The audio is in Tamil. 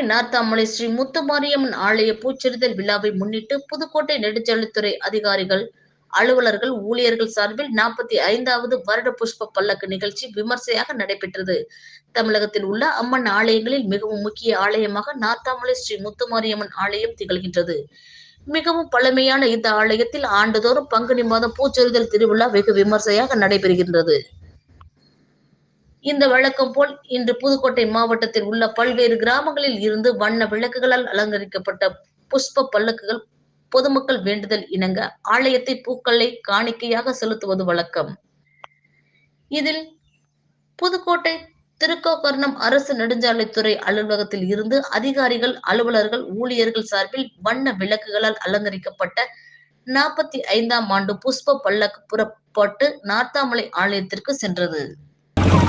நார்த்தாமலை ஸ்ரீ முத்துமாரியம்மன் ஆலய பூச்செறிதல் விழாவை முன்னிட்டு புதுக்கோட்டை நெடுஞ்சாலைத்துறை அதிகாரிகள் அலுவலர்கள் ஊழியர்கள் சார்பில் நாற்பத்தி ஐந்தாவது வருட புஷ்ப பல்லக்கு நிகழ்ச்சி விமர்சையாக நடைபெற்றது. தமிழகத்தில் உள்ள அம்மன் ஆலயங்களில் மிகவும் முக்கிய ஆலயமாக நார்த்தாமலை ஸ்ரீ முத்துமாரியம்மன் ஆலயம் திகழ்கின்றது. மிகவும் பழமையான இந்த ஆலயத்தில் ஆண்டுதோறும் பங்குனி மாதம் பூச்செறிதல் திருவிழா வெகு விமர்சையாக நடைபெறுகின்றது. இந்த வழக்கம் போல் இன்று புதுக்கோட்டை மாவட்டத்தில் உள்ள பல்வேறு கிராமங்களில் இருந்து வண்ண விளக்குகளால் அலங்கரிக்கப்பட்ட புஷ்ப பல்லக்குகள் பொதுமக்கள் வேண்டுதல் இணங்க ஆலயத்தை பூக்களை காணிக்கையாக செலுத்துவது வழக்கம். இதில் புதுக்கோட்டை திருக்கோக்கர்ணம் அரசு நெடுஞ்சாலைத்துறை அலுவலகத்தில் இருந்து அதிகாரிகள் அலுவலர்கள் ஊழியர்கள் சார்பில் வண்ண விளக்குகளால் அலங்கரிக்கப்பட்ட நாற்பத்தி ஐந்தாம் ஆண்டு புஷ்ப பல்லக்கு புறப்பட்டு நார்த்தாமலை ஆலயத்திற்கு சென்றது.